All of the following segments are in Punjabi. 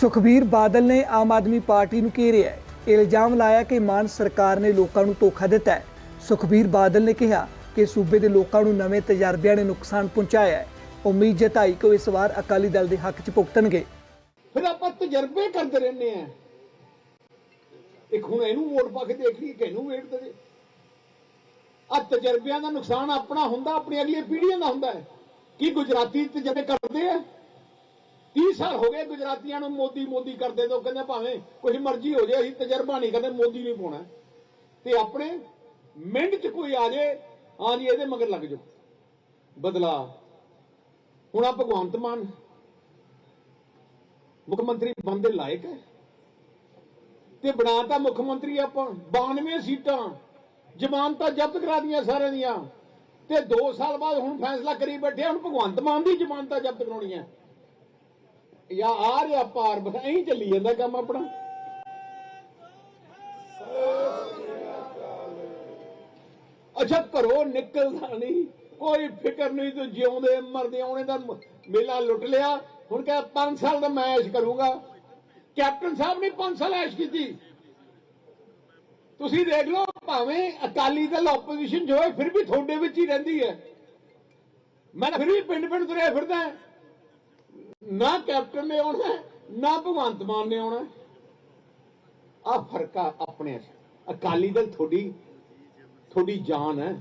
ਸੁਖਬੀਰ ਬਾਦਲ ਨੇ ਆਮ ਆਦਮੀ ਪਾਰਟੀ ਨੂੰ ਘੇਰਿਆ ਇਲਜ਼ਾਮ ਲਾਇਆ ਕਿ ਮਾਨ ਸਰਕਾਰ ਨੇ ਲੋਕਾਂ ਨੂੰ ਧੋਖਾ ਦਿੱਤਾ ਹੈ। ਸੁਖਬੀਰ ਬਾਦਲ ਨੇ ਕਿਹਾ ਕਿ ਸੂਬੇ ਦੇ ਲੋਕਾਂ ਨੂੰ ਨਵੇਂ ਤਜਰਬਿਆਂ ਨੇ ਨੁਕਸਾਨ ਪਹੁੰਚਾਇਆ ਹੈ। ਉਮੀਦ ਜਤਾਈ ਕਿ ਇਸ ਵਾਰ ਅਕਾਲੀ ਦਲ ਦੇ ਹੱਕ 'ਚ ਭੁਗਤਣਗੇ। ਫਿਰ ਆਪਾਂ ਤਜਰਬੇ ਕਰਦੇ ਰਹਿੰਦੇ ਆ ਇੱਕ ਹੁਣ ਇਹਨੂੰ ਵੋਟ ਪਾ ਕੇ ਦੇਖ ਲਈ ਕਿ ਇਹਨੂੰ ਵੇਟ ਦੇ। ਆ ਤਜਰਬਿਆਂ ਦਾ ਨੁਕਸਾਨ ਆਪਣਾ ਹੁੰਦਾ, ਆਪਣੀ ਅਗਲੀ ਪੀੜ੍ਹੀਆਂ ਦਾ ਹੁੰਦਾ ਹੈ। ਕੀ ਗੁਜਰਾਤੀ ਤਜਰਬੇ ਕਰਦੇ ਆ? 30 ਸਾਲ ਹੋ ਗਏ ਗੁਜਰਾਤੀਆਂ ਨੂੰ ਮੋਦੀ ਮੋਦੀ ਕਰਦੇ ਤੋਂ? ਕਹਿੰਦੇ ਭਾਵੇਂ ਕੁਝ ਮਰਜ਼ੀ ਹੋ ਜਾਏ, ਅਸੀਂ ਤਜਰਬਾ ਨਹੀਂ ਕਰਦੇ, ਮੋਦੀ ਨਹੀਂ ਪਾਉਣਾ। ਤੇ ਆਪਣੇ ਮਿੰਟ ਚ ਕੋਈ ਆ ਜਾਏ ਹਾਂ ਜੀ ਇਹਦੇ ਮਗਰ ਲੱਗ ਜਾਓ। ਬਦਲਾ। ਹੁਣ ਆ ਭਗਵੰਤ ਮਾਨ, ਮੁੱਖ ਮੰਤਰੀ ਬਣਨ ਲਾਇਕ ਹੈ। ਤੇ ਬਣਾਤਾ ਮੁੱਖ ਮੰਤਰੀ ਆਪਾਂ 92 ਸੀਟਾਂ, ਜ਼ਮਾਨਤਾਂ ਜ਼ਬਤ ਕਰਾ ਦੀਆਂ ਸਾਰਿਆਂ ਦੀਆਂ। ਤੇ 2 ਸਾਲ ਬਾਅਦ ਹੁਣ ਫੈਸਲਾ ਕਰੀ ਬੈਠੇ ਹੁਣ ਭਗਵੰਤ ਮਾਨ ਦੀ ਜ਼ਮਾਨਤਾਂ ਜ਼ਬਤ ਕਰਾਉਣੀਆਂ। ਜਾਂ ਆ ਰਿਹਾ ਪਾਰ ਬਸ ਐਂ ਚੱਲੀ ਜਾਂਦਾ ਕੰਮ ਆਪਣਾ। ਅੱਛਾ, ਘਰੋਂ ਨਿਕਲਦਾ ਨਹੀਂ। ਕੋਈ ਫਿਕਰ ਨਹੀਂ, ਤੂੰ ਜਿਉਂਦੇ ਮਰਦੇ ਆਉਣੇ ਦਾ ਮੇਲਾ ਲੁੱਟ ਲਿਆ। ਹੁਣ ਕਹ 5 ਸਾਲ ਦਾ ਮੈਂ ਐਸ਼ ਕਰੂੰਗਾ। ਕੈਪਟਨ ਸਾਹਿਬ ਨੇ 5 ਸਾਲ ਐਸ਼ ਕੀਤੀ। ਤੁਸੀਂ ਦੇਖ ਲਓ, ਭਾਵੇਂ ਅਕਾਲੀ ਦਲ ਆਪੋਜੀਸ਼ਨ ਜੋ ਹੈ ਫਿਰ ਵੀ ਤੁਹਾਡੇ ਵਿੱਚ ਹੀ ਰਹਿੰਦੀ ਹੈ। ਮੈਂ ਫਿਰ ਵੀ ਪਿੰਡ ਪਿੰਡ ਤੁਰਿਆ ਫਿਰਦਾ। ਨਾ ਕੈਪਟਨ ਨੇ ਆਉਣਾ ਨਾ ਭਗਵੰਤ ਮਾਨ ਨੇ ਆਉਣਾ ਆ ਫ਼ਰਕ ਆਪਣੇ ਅਕਾਲੀ ਦਲ ਤੁਹਾਡੀ ਤੁਹਾਡੀ ਜਾਨ ਹੈ।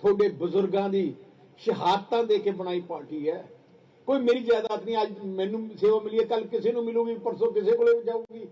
ਤੁਹਾਡੇ ਬਜ਼ੁਰਗਾਂ ਦੀ ਸ਼ਹਾਦਤਾਂ ਦੇ ਕੇ ਬਣਾਈ ਪਾਰਟੀ ਹੈ। ਕੋਈ ਮੇਰੀ ਜਾਇਦਾਦ ਨਹੀਂ, ਅੱਜ ਮੈਨੂੰ ਸੇਵਾ ਮਿਲੀ ਹੈ ਕੱਲ ਕਿਸੇ ਨੂੰ ਮਿਲੂਗੀ, ਪਰਸੋਂ ਕਿਸੇ ਕੋਲੇ ਜਾਊਗੀ।